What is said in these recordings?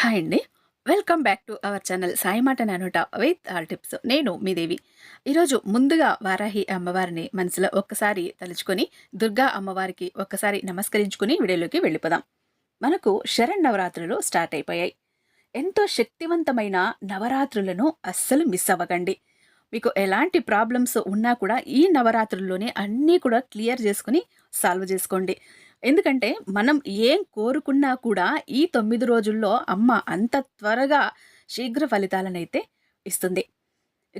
Hi అండి. Welcome back to our channel Sai మాట నానోట విత్ ఆల్ టిప్స్. నేను మీ దేవి. ఈరోజు ముందుగా వారాహి అమ్మవారిని మనసులో ఒక్కసారి తలుచుకొని, దుర్గా అమ్మవారికి ఒక్కసారి నమస్కరించుకుని వీడియోలోకి వెళ్ళిపోదాం. మనకు శరణ్ నవరాత్రులు స్టార్ట్ అయిపోయాయి. ఎంతో శక్తివంతమైన నవరాత్రులను అస్సలు మిస్ అవ్వకండి. మీకు ఎలాంటి ప్రాబ్లమ్స్ ఉన్నా కూడా ఈ నవరాత్రుల్లోనే అన్నీ కూడా క్లియర్ చేసుకుని సాల్వ్ చేసుకోండి. ఎందుకంటే మనం ఏం కోరుకున్నా కూడా ఈ తొమ్మిది రోజుల్లో అమ్మ అంత త్వరగా శీఘ్ర ఫలితాలనైతే ఇస్తుంది.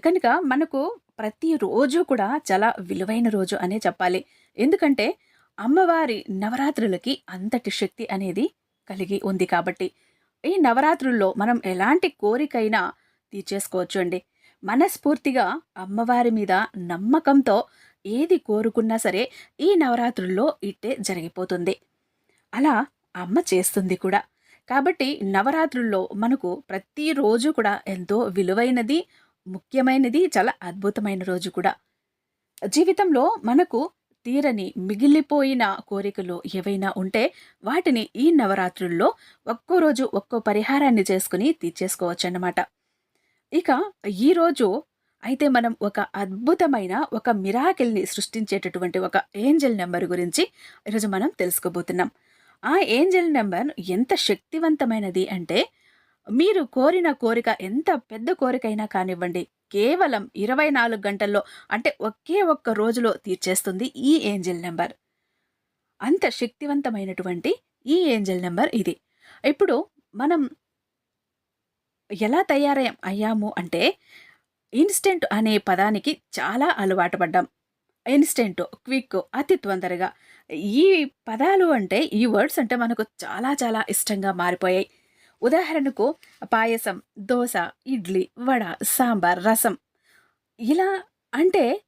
కనుక మనకు ప్రతిరోజు కూడా చాలా విలువైన రోజు అనే చెప్పాలి. ఎందుకంటే అమ్మవారి నవరాత్రులకి అంతటి శక్తి అనేది కలిగి ఉంది కాబట్టి ఈ నవరాత్రుల్లో మనం ఎలాంటి కోరికైనా తీర్చేసుకోవచ్చు అండి మనస్ఫూర్తిగా అమ్మవారి మీద నమ్మకంతో ఏది కోరుకున్నా సరే ఈ నవరాత్రుల్లో ఇట్టే జరిగిపోతుంది. అలా అమ్మ చేస్తుంది కూడా. కాబట్టి నవరాత్రుల్లో మనకు ప్రతిరోజు కూడా ఎంతో విలువైనది ముఖ్యమైనది చాలా అద్భుతమైన రోజు కూడా. జీవితంలో మనకు తీరని మిగిలిపోయిన కోరికలు ఏవైనా ఉంటే వాటిని ఈ నవరాత్రుల్లో ఒక్కో రోజు ఒక్కో పరిహారాన్ని చేసుకుని తీర్చేసుకోవచ్చు అన్నమాట ఇక ఈరోజు అయితే మనం ఒక అద్భుతమైన ఒక మిరాకిల్ని సృష్టించేటటువంటి ఒక ఏంజల్ నెంబర్ గురించి ఈరోజు మనం తెలుసుకోబోతున్నాం. ఆ ఏంజల్ నెంబర్ ఎంత శక్తివంతమైనది అంటే మీరు కోరిన కోరిక ఎంత పెద్ద కోరికైనా కానివ్వండి కేవలం ఇరవై నాలుగు గంటల్లో అంటే ఒకే ఒక్క రోజులో తీర్చేస్తుంది ఈ ఏంజల్ నెంబర్ అంత శక్తివంతమైనటువంటి ఈ ఏంజల్ నెంబర్ ఇది. ఇప్పుడు మనం ఎలా తయారయ్యాము అయ్యాము అంటే ఇన్స్టెంట్ అనే పదానికి చాలా అలవాటు పడ్డాం. ఇన్స్టెంట్ క్విక్ అతి తొందరగా. ఈ పదాలు అంటే ఈ వర్డ్స్ అంటే మనకు చాలా చాలా ఇష్టంగా మారిపోయాయి. ఉదాహరణకు పాయసం దోశ ఇడ్లీ వడ సాంబార్ రసం. ఇలా అంటే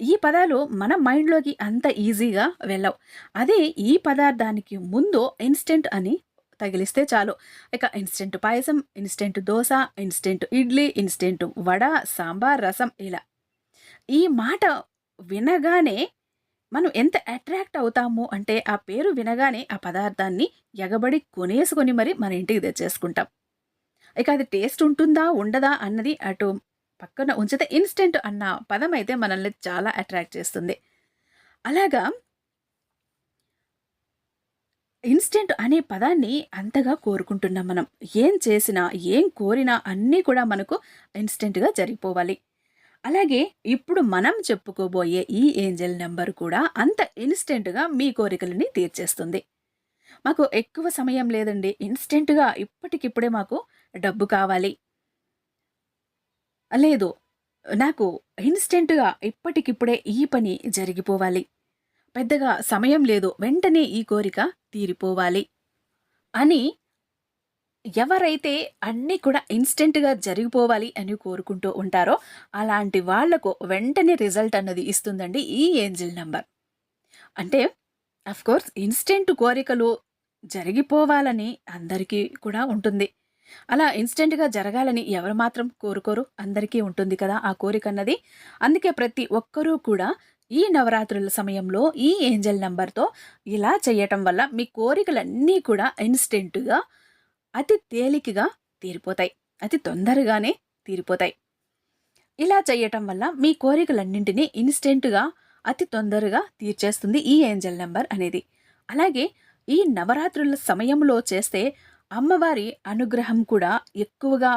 ఈ పదాలు మన మైండ్లోకి అంత ఈజీగా వెళ్ళవు. అదే ఈ పదార్థానికి ముందు ఇన్స్టెంట్ అని తగిలిస్తే చాలు. ఇక instant payasam instant dosa instant idli instant vada sambar rasam ఇలా. ఈ మాట వినగానే మనం ఎంత అట్రాక్ట్ అవుతాము అంటే ఆ పేరు వినగానే ఆ పదార్థాన్ని ఎగబడి కొనేసుకొని మరి మన ఇంటికి తెచ్చేసుకుంటాం. ఇక అది టేస్ట్ ఉంటుందా ఉండదా అన్నది అటు పక్కన ఉంచితే ఇన్స్టెంట్ అన్న పదం అయితే మనల్ని చాలా అట్రాక్ట్ చేస్తుంది. అలాగా ఇన్స్టెంట్ అనే పదాన్ని అంతగా కోరుకుంటున్నాం మనం. ఏం చేసినా ఏం కోరినా అన్నీ కూడా మనకు ఇన్స్టెంట్గా జరిగిపోవాలి. అలాగే ఇప్పుడు మనం చెప్పుకోబోయే ఈ ఏంజల్ నెంబర్ కూడా అంత ఇన్స్టెంట్గా మీ కోరికలని తీర్చేస్తుంది. మాకు ఎక్కువ సమయం లేదండి. ఇన్స్టెంట్గా ఇప్పటికిప్పుడే మాకు డబ్బు కావాలి. లేదు నాకు ఇన్స్టెంట్గా ఇప్పటికిప్పుడే ఈ పని జరిగిపోవాలి. పెద్దగా సమయం లేదు. వెంటనే ఈ కోరిక తీరిపోవాలి. అని ఎవరైతే అన్నీ కూడా ఇన్స్టెంట్గా జరిగిపోవాలి అని కోరుకుంటూ ఉంటారో అలాంటి వాళ్ళకు వెంటనే రిజల్ట్ అన్నది ఇస్తుందండి ఈ ఏంజిల్ నెంబర్. అంటే కోర్స్ ఇన్స్టెంట్ కోరికలు జరిగిపోవాలని అందరికీ కూడా ఉంటుంది. అలా ఇన్స్టెంట్గా జరగాలని ఎవరు మాత్రం కోరుకోరు. అందరికీ ఉంటుంది కదా ఆ కోరిక అన్నది. అందుకే ప్రతి ఒక్కరూ కూడా ఈ నవరాత్రుల సమయంలో ఈ ఏంజల్ నెంబర్తో ఇలా చేయటం వల్ల మీ కోరికలన్నీ కూడా ఇన్స్టెంట్గా అతి తేలికగా తీరిపోతాయి. అతి తొందరగానే తీరిపోతాయి. ఇలా చేయటం వల్ల మీ కోరికలన్నింటినీ ఇన్స్టెంట్గా అతి తొందరగా తీర్చేస్తుంది ఈ ఏంజల్ నెంబర్ అనేది. అలాగే ఈ నవరాత్రుల సమయంలో చేస్తే అమ్మవారి అనుగ్రహం కూడా ఎక్కువగా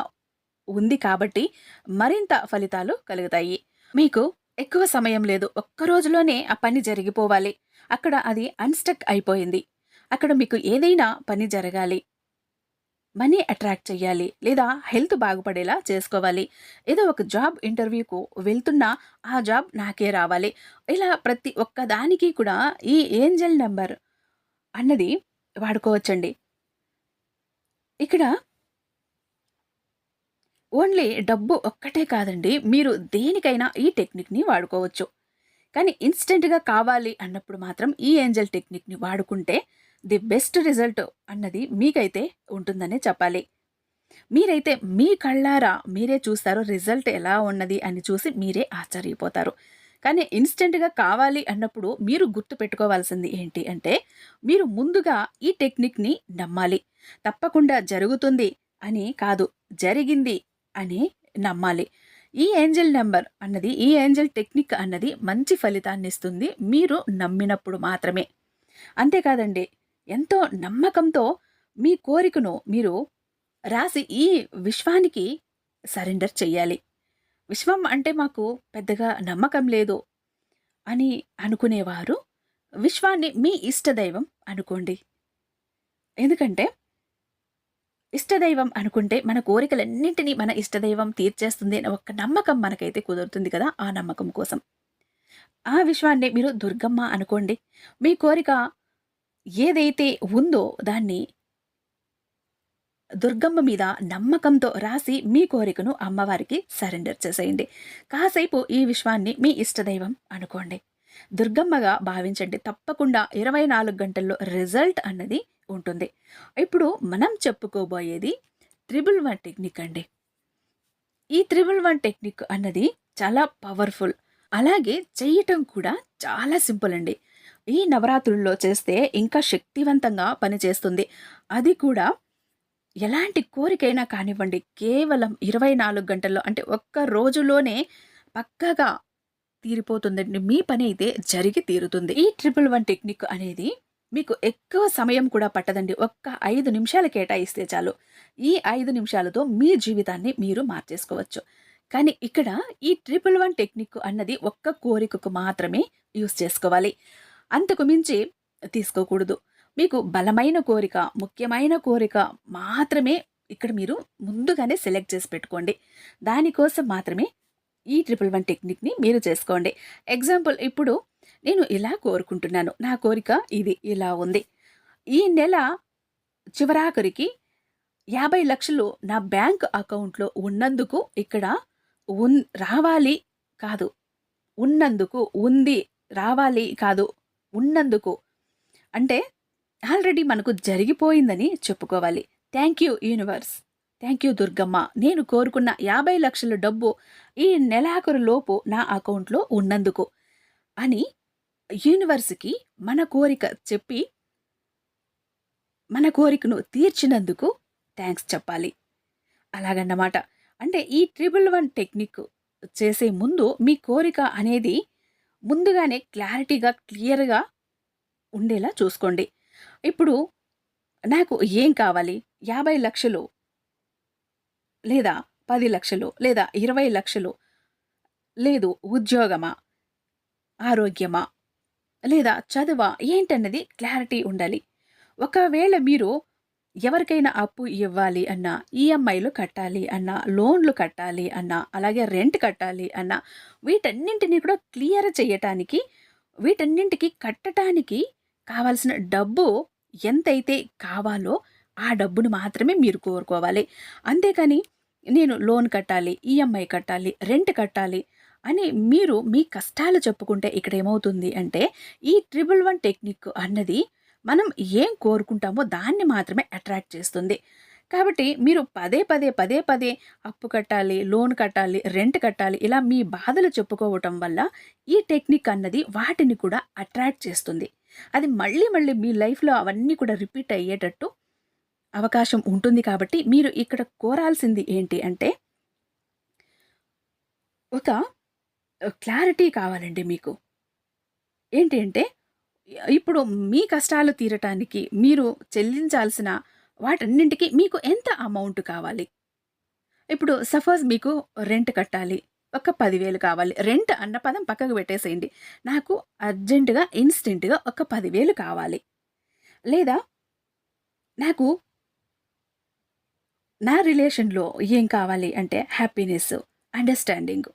ఉంది కాబట్టి మరింత ఫలితాలు కలుగుతాయి. మీకు ఎక్కువ సమయం లేదు. ఒక్క రోజులోనే ఆ పని జరిగిపోవాలి. అక్కడ అది అన్స్టక్ అయిపోయింది. అక్కడ మీకు ఏదైనా పని జరగాలి. మనీ అట్రాక్ట్ చేయాలి లేదా హెల్త్ బాగుపడేలా చేసుకోవాలి. ఏదో ఒక జాబ్ ఇంటర్వ్యూకు వెళ్తున్నా ఆ జాబ్ నాకే రావాలి. ఇలా ప్రతి ఒక్క దానికి కూడా ఈ ఏంజల్ నెంబర్ అన్నది వాడుకోవచ్చండి. ఇక్కడ ఓన్లీ డబ్బు ఒక్కటే కాదండి మీరు దేనికైనా ఈ టెక్నిక్ని వాడుకోవచ్చు. కానీ ఇన్స్టెంట్గా కావాలి అన్నప్పుడు మాత్రం ఈ ఏంజల్ టెక్నిక్ని వాడుకుంటే ది బెస్ట్ రిజల్ట్ అన్నది మీకైతే ఉంటుందనే చెప్పాలి. మీరైతే మీ కళ్ళారా మీరే చూస్తారు రిజల్ట్ ఎలా ఉన్నది అని చూసి మీరే ఆశ్చర్యపోతారు. కానీ ఇన్స్టెంట్గా కావాలి అన్నప్పుడు మీరు గుర్తు పెట్టుకోవాల్సింది ఏంటి అంటే మీరు ముందుగా ఈ టెక్నిక్ని నమ్మాలి. తప్పకుండా జరుగుతుంది అని కాదు జరిగింది అని నమ్మాలి. ఈ ఏంజల్ నెంబర్ అన్నది ఈ ఏంజల్ టెక్నిక్ అన్నది మంచి ఫలితాన్ని ఇస్తుంది మీరు నమ్మినప్పుడు మాత్రమే. అంతేకాదండి ఎంతో నమ్మకంతో మీ కోరికను మీరు రాసి ఈ విశ్వానికి సరెండర్ చెయ్యాలి. విశ్వం అంటే మాకు పెద్దగా నమ్మకం లేదు అని అనుకునేవారు. విశ్వాన్ని మీ ఇష్టదైవం అనుకోండి. ఎందుకంటే ఇష్టదైవం అనుకుంటే మన కోరికలన్నింటినీ మన ఇష్టదైవం తీర్చేస్తుంది అనే ఒక నమ్మకం మనకైతే కుదురుతుంది కదా ఆ నమ్మకం కోసం. ఆ విశ్వాన్ని మీరు దుర్గమ్మ అనుకోండి. మీ కోరిక ఏదైతే ఉందో దాన్ని దుర్గమ్మ మీద నమ్మకంతో రాసి మీ కోరికను అమ్మవారికి సరెండర్ చేసేయండి. కాసేపు ఈ విశ్వాన్ని మీ ఇష్టదైవం అనుకోండి. దుర్గమ్మగా భావించండి. తప్పకుండా ఇరవై నాలుగు గంటల్లో రిజల్ట్ అన్నది ఉంటుంది. ఇప్పుడు మనం చెప్పుకోబోయేది త్రిబుల్ వన్ టెక్నిక్ అండి. ఈ త్రిబుల్ వన్ టెక్నిక్ అన్నది చాలా పవర్ఫుల్. అలాగే చేయటం కూడా చాలా సింపుల్ అండి. ఈ నవరాత్రుల్లో చేస్తే ఇంకా శక్తివంతంగా పనిచేస్తుంది. అది కూడా ఎలాంటి కోరికైనా కానివ్వండి. కేవలం ఇరవై నాలుగు గంటల్లో అంటే ఒక్క రోజులోనే పక్కగా తీరిపోతుందండి మీ పని అయితే జరిగి తీరుతుంది. ఈ ట్రిపుల్ వన్ టెక్నిక్ అనేది మీకు ఎక్కువ సమయం కూడా పట్టదండి. ఒక్క ఐదు నిమిషాలు కేటాయిస్తే చాలు. ఈ ఐదు నిమిషాలతో మీ జీవితాన్ని మీరు మార్చేసుకోవచ్చు. కానీ ఇక్కడ ఈ ట్రిపుల్ వన్ టెక్నిక్ అన్నది ఒక్క కోరికకు మాత్రమే యూస్ చేసుకోవాలి. అంతకు మించి తీసుకోకూడదు. మీకు బలమైన కోరిక ముఖ్యమైన కోరిక మాత్రమే ఇక్కడ మీరు ముందుగానే సెలెక్ట్ చేసి పెట్టుకోండి. దానికోసం మాత్రమే ఈ ట్రిపుల్ వన్ టెక్నిక్ని మీరు చేసుకోండి. ఎగ్జాంపుల్ ఇప్పుడు నేను ఇలా కోరుకుంటున్నాను. నా కోరిక ఇది ఇలా ఉంది. ఈ నెల చివరాఖరికి యాభై లక్షలు నా బ్యాంక్ అకౌంట్లో ఉన్నందుకు ఇక్కడ ఉన్ రావాలి కాదు. ఉన్నందుకు ఉంది రావాలి కాదు. ఉన్నందుకు. అంటే ఆల్రెడీ మనకు జరిగిపోయిందని చెప్పుకోవాలి. Thank you universe thank you Durgamma. నేను కోరుకున్న యాభై లక్షల డబ్బు ఈ నెలాఖరు లోపు నా అకౌంట్లో ఉన్నందుకు అని యూనివర్స్కి మన కోరిక చెప్పి మన కోరికను తీర్చినందుకు థ్యాంక్స్ చెప్పాలి. అలాగన్నమాట. అంటే ఈ ట్రిపుల్ వన్ టెక్నిక్ చేసే ముందు మీ కోరిక అనేది ముందుగానే క్లారిటీగా క్లియర్గా ఉండేలా చూసుకోండి. ఇప్పుడు నాకు ఏం కావాలి? యాభై లక్షలు లేదా పది లక్షలు లేదా ఇరవై లక్షలు లేదు ఉద్యోగమా? ఆరోగ్యమా? లేదా చదువా? ఏంటన్నది క్లారిటీ ఉండాలి. ఒకవేళ మీరు ఎవరికైనా అప్పు ఇవ్వాలి అన్నా ఈఎంఐలు కట్టాలి అన్నా లోన్లు కట్టాలి అన్నా అలాగే రెంట్ కట్టాలి అన్నా వీటన్నింటినీ కూడా క్లియర్ చేయటానికి వీటన్నింటికి కట్టడానికి కావాల్సిన డబ్బు ఎంతైతే కావాలో ఆ డబ్బును మాత్రమే మీరు కోరుకోవాలి. అంతేకాని నేను లోన్ కట్టాలి ఈఎంఐ కట్టాలి రెంట్ కట్టాలి అని మీరు మీ కష్టాలు చెప్పుకుంటే ఇక్కడ ఏమవుతుంది అంటే ఈ ట్రిపుల్ వన్ టెక్నిక్ అన్నది మనం ఏం కోరుకుంటామో దాన్ని మాత్రమే అట్రాక్ట్ చేస్తుంది. కాబట్టి మీరు పదే పదే పదే పదే అప్పు కట్టాలి లోన్ కట్టాలి రెంట్ కట్టాలి ఇలా మీ బాధలు చెప్పుకోవటం వల్ల ఈ టెక్నిక్ అన్నది వాటిని కూడా అట్రాక్ట్ చేస్తుంది. అది మళ్ళీ మళ్ళీ మీ లైఫ్లో అవన్నీ కూడా రిపీట్ అయ్యేటట్టు అవకాశం ఉంటుంది కాబట్టి మీరు ఇక్కడ కోరాల్సింది ఏంటి అంటే ఒక క్లారిటీ కావాలండి మీకు. ఏంటి అంటే ఇప్పుడు మీ కష్టాలు తీరటానికి మీరు చెల్లించాల్సిన వాటన్నింటికి మీకు ఎంత అమౌంట్ కావాలి? ఇప్పుడు సపోజ్ మీకు రెంట్ కట్టాలి ఒక పదివేలు కావాలి. రెంట్ అన్న పదం పక్కకు పెట్టేసేయండి. నాకు అర్జెంటుగా ఇన్స్టెంట్గా ఒక పదివేలు కావాలి. లేదా నాకు నా రిలేషన్లో ఏం కావాలి అంటే హ్యాపీనెస్ అండర్స్టాండింగ్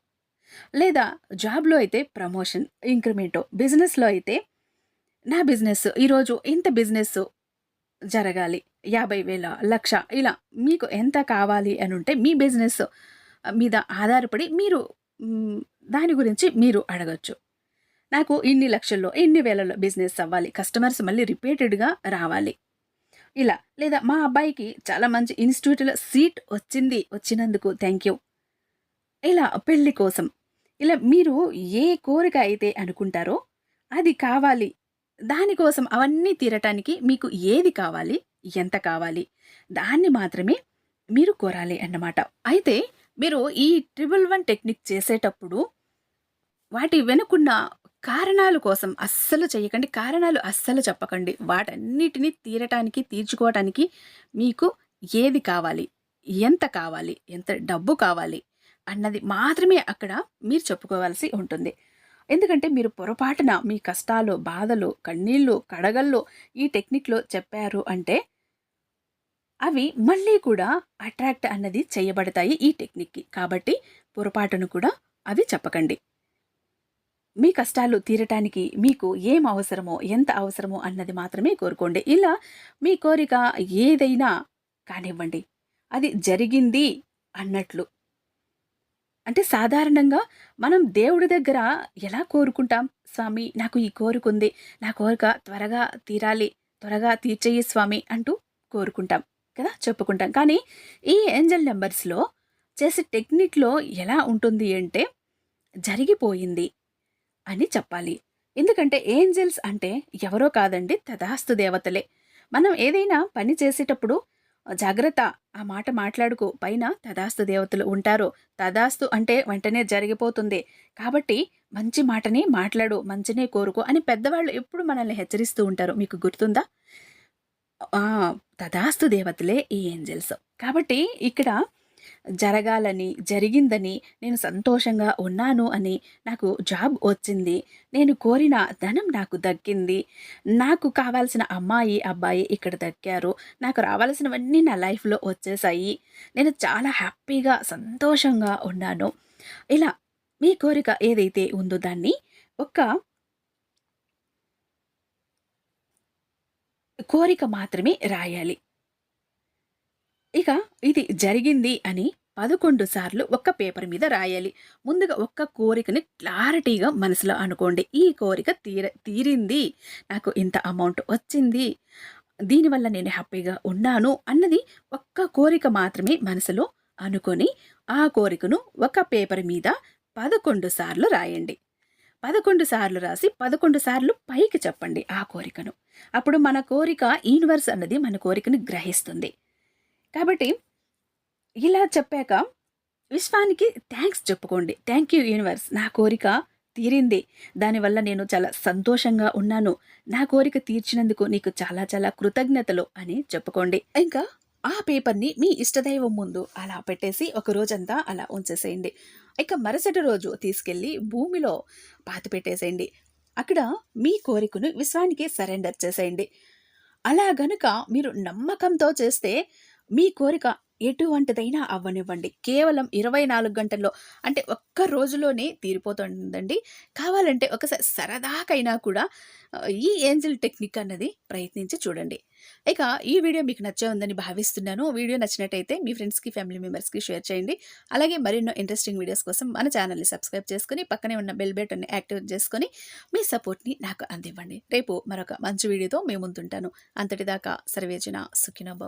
లేదా జాబ్లో అయితే ప్రమోషన్ ఇంక్రిమెంటు బిజినెస్లో అయితే నా బిజినెస్ ఈరోజు ఇంత బిజినెస్ జరగాలి యాభై వేల లక్ష ఇలా మీకు ఎంత కావాలి అని ఉంటే మీ బిజినెస్ మీద ఆధారపడి మీరు దాని గురించి మీరు అడగచ్చు. నాకు ఇన్ని లక్షల్లో ఇన్ని వేలలో బిజినెస్ అవ్వాలి కస్టమర్స్ మళ్ళీ రిపీటెడ్గా రావాలి. ఇలా. లేదా మా అబ్బాయికి చాలా మంచి ఇన్స్టిట్యూట్లో సీట్ వచ్చింది. వచ్చినందుకు థ్యాంక్ యూ ఇలా పెళ్ళి కోసం. ఇలా మీరు ఏ కోరిక అయితే అనుకుంటారో అది కావాలి. దానికోసం అవన్నీ తీరటానికి మీకు ఏది కావాలి? ఎంత కావాలి? దాన్ని మాత్రమే మీరు కోరాలి అన్నమాట. అయితే మీరు ఈ ట్రిపుల్ వన్ టెక్నిక్ చేసేటప్పుడు వాటి వెనుకున్న కారణాలు కోసం అస్సలు చేయకండి. కారణాలు అస్సలు చెప్పకండి. వాటన్నిటిని తీరటానికి, తీర్చుకోవటానికి మీకు ఏది కావాలి? ఎంత కావాలి? ఎంత డబ్బు కావాలి? అన్నది మాత్రమే అక్కడ మీరు చెప్పుకోవాల్సి ఉంటుంది. ఎందుకంటే మీరు పొరపాటున మీ కష్టాలు, బాధలు, కన్నీళ్ళు, కడగళ్ళు ఈ టెక్నిక్‌లో చెప్పారు అంటే అవి మళ్ళీ కూడా అట్రాక్ట్ అన్నది చేయబడతాయి ఈ టెక్నిక్‌కి. కాబట్టి పొరపాటున కూడా అవి చెప్పకండి. మీ కష్టాలు తీరటానికి మీకు ఏం అవసరమో, ఎంత అవసరమో అన్నది మాత్రమే కోరుకోండి. ఇలా మీ కోరిక ఏదైనా కానివ్వండి, అది జరిగింది అన్నట్లు. అంటే సాధారణంగా మనం దేవుడి దగ్గర ఎలా కోరుకుంటాం? స్వామి నాకు ఈ కోరికుంది. నా కోరిక త్వరగా తీరాలి. త్వరగా తీర్చేయి స్వామి అంటూ కోరుకుంటాం కదా! చెప్పుకుంటాం. కానీ ఈ ఏంజెల్ నెంబర్స్లో చేసే టెక్నిక్‌లో ఎలా ఉంటుంది అంటే జరిగిపోయింది అని చెప్పాలి. ఎందుకంటే ఏంజెల్స్ అంటే ఎవరో కాదండి తథాస్తు దేవతలే. మనం ఏదైనా పని చేసేటప్పుడు జాగ్రత్త ఆ మాట మాట్లాడుకో పైన తదాస్తు దేవతలు ఉంటారు. తదాస్తు అంటే వెంటనే జరిగిపోతుంది. కాబట్టి మంచి మాటని మాట్లాడు, మంచినే కోరుకో అని పెద్దవాళ్ళు ఎప్పుడు మనల్ని హెచ్చరిస్తూ ఉంటారు. మీకు గుర్తుందా? తదాస్తు దేవతలే ఈ ఏంజెల్స్. కాబట్టి ఇక్కడ జరగాలని, జరిగిందని, నేను సంతోషంగా ఉన్నాను అని, నాకు జాబ్ వచ్చింది, నేను కోరిన ధనం నాకు దక్కింది, నాకు కావాల్సిన అమ్మాయి, అబ్బాయి ఇక్కడ దక్కారు, నాకు రావాల్సినవన్నీ నా లైఫ్‌లో వచ్చేసాయి. నేను చాలా హ్యాపీగా, సంతోషంగా ఉన్నాను. ఇలా మీ కోరిక ఏదైతే ఉందో దాన్ని ఒక్క కోరిక మాత్రమే రాయాలి. ఇక ఇది జరిగింది అని 11 సార్లు ఒక్క పేపర్ మీద రాయాలి. ముందుగా ఒక్క కోరికని క్లారిటీగా మనసులో అనుకోండి. ఈ కోరిక తీర తీరింది. నాకు ఇంత అమౌంట్ వచ్చింది. దీనివల్ల నేను హ్యాపీగా ఉన్నాను అన్నది ఒక్క కోరిక మాత్రమే మనసులో అనుకొని, ఆ కోరికను ఒక పేపర్ మీద 11 సార్లు రాయండి. 11 సార్లు రాసి 11 సార్లు పైకి చెప్పండి ఆ కోరికను. అప్పుడు మన కోరిక యూనివర్స్ అన్నది మన కోరికను గ్రహిస్తుంది. కాబట్టి ఇలా చెప్పాక విశ్వానికి థ్యాంక్స్ చెప్పుకోండి. థ్యాంక్ యూ యూనివర్స్ నా కోరిక తీరింది. దానివల్ల నేను చాలా సంతోషంగా ఉన్నాను. నా కోరిక తీర్చినందుకు నీకు చాలా చాలా కృతజ్ఞతలు అని చెప్పుకోండి. ఇంకా ఆ పేపర్‌ని మీ ఇష్టదైవం ముందు అలా పెట్టేసి ఒక రోజంతా అలా ఉంచేసేయండి. ఇక మరుసటి రోజు తీసుకెళ్ళి భూమిలో పాతిపెట్టేసేయండి. అక్కడ మీ కోరికను విశ్వానికి సరెండర్ చేసేయండి. అలా గనుక మీరు నమ్మకంతో చేస్తే మీ కోరిక ఎటువంటిదైనా అవ్వనివ్వండి. కేవలం 24 గంటల్లో అంటే ఒక్క రోజులోనే తీరిపోతుందండి. కావాలంటే ఒకసారి సరదాకైనా కూడా ఈ ఏంజెల్ టెక్నిక్ అన్నది ప్రయత్నించి చూడండి. ఇక ఈ వీడియో మీకు నచ్చే ఉందని భావిస్తున్నాను. వీడియో నచ్చినట్టయితే మీ ఫ్రెండ్స్‌కి, ఫ్యామిలీ మెంబర్స్‌కి షేర్ చేయండి. అలాగే మరెన్నో ఇంట్రెస్టింగ్ వీడియోస్ కోసం మన ఛానల్‌ని సబ్స్క్రైబ్ చేసుకొని, పక్కనే ఉన్న బెల్ బటన్‌ని యాక్టివేట్ చేసుకుని మీ సపోర్ట్‌ని నాకు అందివ్వండి. రేపు మరొక మంచి వీడియోతో మేము ముందుంటాను. అంతటిదాకా సర్వేజన సుఖినో